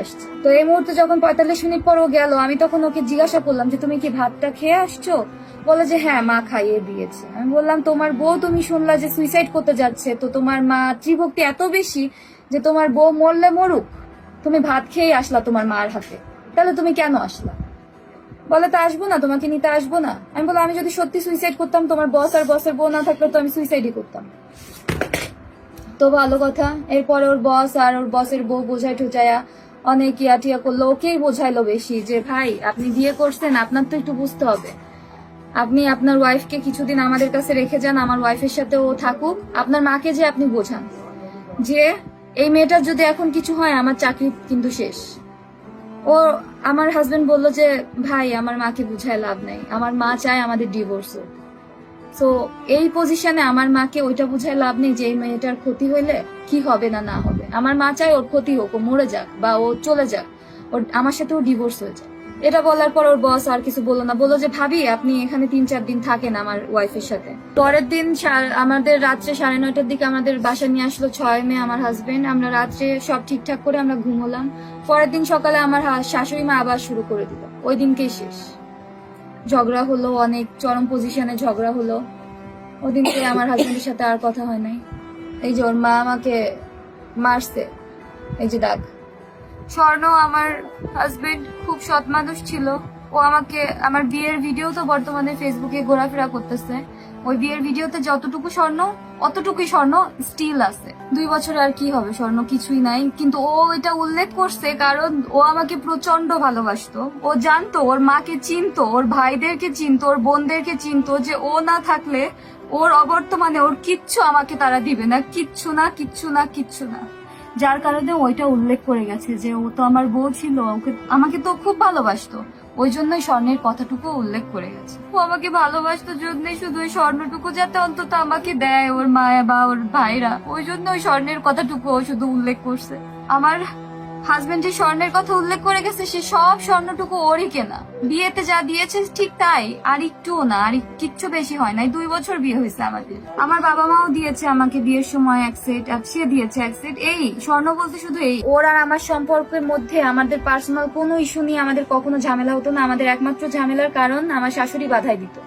আসছে। তো এই মুহূর্তে যখন পঁয়তাল্লিশ মিনিট পর ও গেল, আমি তখন ওকে জিজ্ঞাসা করলাম যে, তুমি কি ভাতটা খেয়ে আসছো? বলে যে হ্যাঁ মা খাইয়ে দিয়েছে। আমি বললাম, তোমার বউ তুমি শুনলা যে সুইসাইড করতে যাচ্ছে, তো তোমার মা ত্রিভক্তি এত বেশি যে, তোমার বউ মরলে মরুক। তুমি ভাত খেয়ে আসলা তোমার মার হাতে। তাহলে তুমি কেন আসলা? বলে, তো আসব না, তোমাকে নিতে আসব না। আমি বললাম, আমি যদি সত্যি সুইসাইড করতাম, তোমার বস আর বসের বউ না থাকলে তো আমি সুইসাইডই করতাম। তো ভালো কথা, এরপরে ওর বস আর ওর বসের বউ বোঝাই ঠুচায়া অনেক ইয়া টিয়া করল, ওকেই বোঝাইলো বেশি যে, ভাই, আপনি বিয়ে করছেন, আপনার তো একটু বুঝতে হবে। আপনি আপনার ওয়াইফকে কিছুদিন আমাদের কাছে রেখে যান, আমার ওয়াইফের সাথে ও থাকুক। আপনার মাকে যে আপনি বোঝান যে, এই মেয়েটার যদি এখন কিছু হয়, আমার চাকরি কিন্তু শেষ। ও, আমার হাজবেন্ড বলল যে, ভাই, আমার মাকে বুঝায় লাভ নেই। আমার মা চায় আমাদের ডিভোর্স হোক। তো এই পজিশনে আমার মাকে ওইটা বুঝায় লাভ নেই যে এই মেয়েটার ক্ষতি হইলে কি হবে না না হবে। আমার মা চায় ওর ক্ষতি হোক, ও মরে যাক বা ও চলে যাক, ওর, আমার সাথে ও ডিভোর্স হয়ে যাক। এটা বলার পর ওর বস আর কিছু বলল না। বলল যে, ভাবি, আপনি এখানে তিন চার দিন থাকেন আমার ওয়াইফের সাথে। পরের দিন আমাদের রাত্রে সাড়ে নয়টার দিকে আমাদের বাসা নিয়ে আসলো ছয় মেয়ে আমার হাজবেন্ড আমরা রাত্রে সব ঠিকঠাক করে আমরা ঘুমোলাম। পরের দিন সকালে আমার শাশুড়ি মা আবার শুরু করে দিল। ওই দিনকেই শেষ। ঝগড়া হলো, অনেক চরম পজিশনে ঝগড়া হলো। ওদিন থেকে আমার হাজবেন্ডের সাথে আর কথা হয় নাই। এই যে ওর মা আমাকে মারছে, এই যে দাগ। স্বর্ণ আমার হাজবেন্ড খুব সৎ মানুষ ছিল। ও আমাকে, আমার বিয়ের ভিডিও তো বর্তমানে ফেসবুকে ঘোরাফেরা করতেছে। ওই বিয়ের ভিডিওতে যতটুকু স্বর্ণ, অতটুকুই স্বর্ণ স্টিল আছে। দুই বছর আর কি হবে, স্বর্ণ কিছুই নাই। কিন্তু ও এটা উল্লেখ করছে কারণ ও আমাকে প্রচণ্ড ভালোবাসতো। ও জানতো, ওর মাকে চিনতো, ওর ভাইদেরকে চিনতো, ওর বোনদেরকে চিনতো যে ও না থাকলে ওর অবর্তমানে ওর কিচ্ছু আমাকে তারা দিবে না। কিচ্ছু না কিচ্ছু না কিচ্ছু না। যার কারণে ওইটা উল্লেখ করে গেছে যে ও তো আমার বউ ছিল, ওকে, আমাকে তো খুব ভালোবাসতো। ওই জন্যই স্বর্ণের কথাটুকু উল্লেখ করে গেছে। ও আমাকে ভালোবাসতো জন্যই শুধু ওই স্বর্ণটুকু যাতে অন্তত আমাকে দেয়, ওর মায়া বা ওর ভাইরা। ওই জন্য ওই স্বর্ণের কথাটুকু শুধু উল্লেখ করছে। আমার হাজবেন্ড যে স্বর্ণের কথা উল্লেখ করে গেছে, সে সব স্বর্ণটুকু ওরই কেনা। বিয়েতে যা দিয়েছে, ঠিক তাই। আর একটুও না, আর কিচ্ছু বেশি হয় নাই। দুই বছর বিয়ে হয়েছে আমাদের। আমার বাবা মাও দিয়েছে আমাকে বিয়ের সময় এক সেট, আর সে দিয়েছে এক সেট। এই, স্বর্ণ বলতে শুধু এই। ওর আর আমার সম্পর্কের মধ্যে আমাদের পার্সোনাল কোনো ইস্যু নিয়ে আমাদের কখনো ঝামেলা হতো না। আমাদের একমাত্র ঝামেলার কারণ আমার শাশুড়ি বাধাই দিত।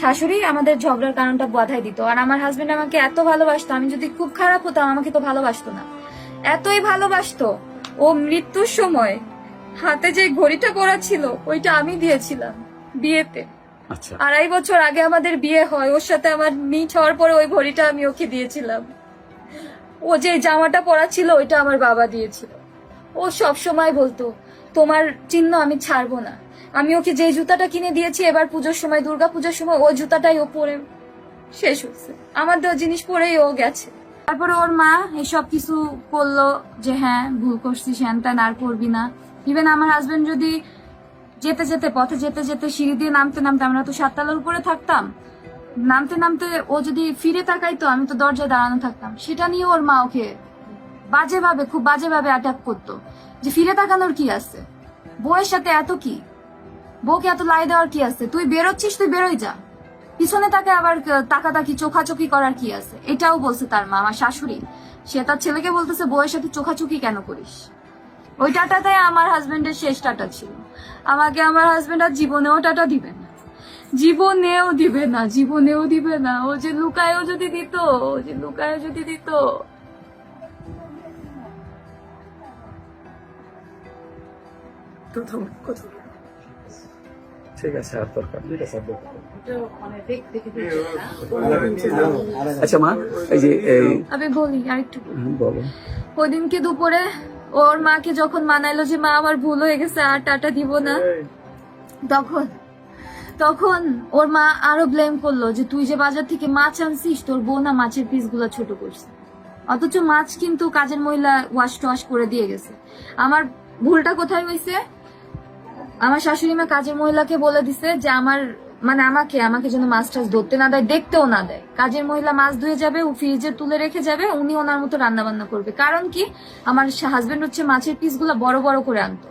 শাশুড়ি আমাদের ঝগড়ার কারণটা বাধাই দিত। আর আমার হাজবেন্ড আমাকে এত ভালোবাসতো, আমি যদি খুব খারাপ হতাম, আমাকে তো ভালোবাসতো না। এতই ভালোবাসতো। ও মৃত্যুর সময় হাতে যে ঘড়িটা পরা ছিল ওইটা আমি দিয়েছিলাম বিয়েতে। আচ্ছা। আড়াই বছর আগে আমাদের বিয়ে হয় ওর সাথে আমার মিট হওয়ার পরে ওই ঘড়িটা আমি ওকে দিয়েছিলাম। ও যে জামাটা পরা ছিল ওইটা আমার বাবা দিয়েছিল। ও সব সময় বলতো তোমার চিহ্ন আমি ছাড়বো না। আমি ওকে যে জুতাটা কিনে দিয়েছি এবার পুজোর সময় দুর্গা পুজোর সময় ওই জুতাটাই ও পরে শেষ হচ্ছে আমার দেওয়া জিনিস পরেই ও গেছে। তারপরে ওর মা এসব কিছু করল যে হ্যাঁ ভুল করছিস, হ্যান ত্যান আর করবি না। ইভেন আমার হাজবেন্ড যদি যেতে যেতে, পথে যেতে যেতে সিঁড়ি দিয়ে নামতে নামতে, আমরা তো সাততলার উপরে থাকতাম, নামতে নামতে ও যদি ফিরে তাকাইতো, আমি তো দরজায় দাঁড়ানো থাকতাম। সেটা নিয়ে ওর মা ওকে বাজেভাবে, খুব বাজেভাবে অ্যাটাক করতো যে, ফিরে তাকানোর কি আছে? বউয়ের সাথে এত কি? বউকে এত লাই দেওয়ার কি আছে? তুই বেরোচ্ছিস, তুই বেরোই যা। পিছনে তাকে আবার তাকাতাকি, চোখাচোখি করার কি আছে? এটাও বলছে তার মা, আমার শাশুড়ি। সে তার ছেলেকে বলতেছে, বউয়ের সাথে চোখাচোখি কেন করিস? ওই টাটাতে আমার হাজবেন্ডের শেষ টাটা ছিল। আমাকে আমার হাজবেন্ড আর জীবনেও টাটা দিবে না। জীবনেও দিবে না, জীবনেও দিবে না। ও যে লুকায়ও যদি দিত, ও যে লুকায়ও যদি দিত। বল- কথা। ঠিক আছে আর দরকার আচ্ছা মা এই যে আমি বলি আরেকটু। বলি। ওদিনকে দুপুরে ওর মাকে যখন মানাইলো যে মা আমার ভুল হয়ে গেছে আর টাটা দিব না। তখন তখন ওর মা আরও ব্লেম করল যে তুই যে বাজার থেকে মাছ আনছিস তোর বোনা মাছের পিসগুলা ছোট করছে। অথচ মাছ কিন্তু কাজের মহিলা ওয়াশ টোয়াশ করে দিয়ে গেছে। আমার ভুলটা কোথায় হয়েছে? আমার শাশুড়ি মা কাজের মহিলাকে বলে দিছে যে আমার মানে আমাকে আমাকে যেন মাছ টাছ ধরতে না দেয়, দেখতেও না দেয়। কাজের মহিলা মাছ ধুয়ে যাবে, ও ফ্রিজে তুলে রেখে যাবে, উনি ওনার মতো রান্না বান্না করবে। কারণ কি? আমার হাজবেন্ড হচ্ছে মাছের পিসগুলো বড় বড় করে আনতো।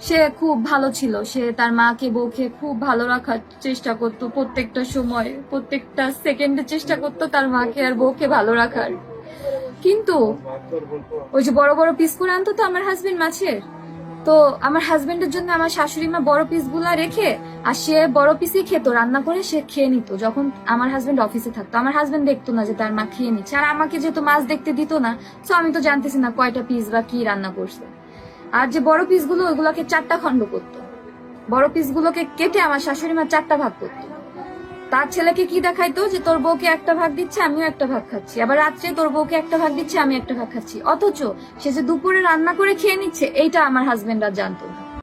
সে খুব ভালো ছিল। সে তার মাকে, বউকে খুব ভালো রাখার চেষ্টা করতো। প্রত্যেকটা সময়, প্রত্যেকটা সেকেন্ডে চেষ্টা করতো তার মাকে আর বউকে ভালো রাখার। কিন্তু ওই যে বড় বড় পিস করে আনতো তো আমার হাজবেন্ড মাছের? তো আমার হাজবেন্ডের জন্য আমার শাশুড়ি মা বড় পিসগুলা রেখে, আর সে বড় পিসই খেতো, রান্না করে সে খেয়ে নিত, যখন আমার হাজবেন্ড অফিসে থাকতো। আমার হাজবেন্ড দেখতো না যে তার মা খেয়ে নিচ্ছে, আর আমাকে যেহেতু মাছ দেখতে দিত না তো আমি তো জানতেছি না কয়টা পিস বা কি রান্না করছে। আর যে বড় পিসগুলো ওইগুলোকে চারটা খণ্ড করতো। বড় পিসগুলোকে কেটে আমার শাশুড়ি মা চারটা ভাগ করতো। তার ছেলেকে কি দেখাইতো যে তোর বউকে একটা ভাগ দিচ্ছে, আমিও একটা ভাগ খাচ্ছি। আবার রাত্রে তোর বউকে একটা ভাগ দিচ্ছে, আমি একটা ভাগ খাচ্ছি। অথচ সে যে দুপুরে রান্না করে খেয়ে নিচ্ছে, এইটা আমার হাজবেন্ডরা জানতো না।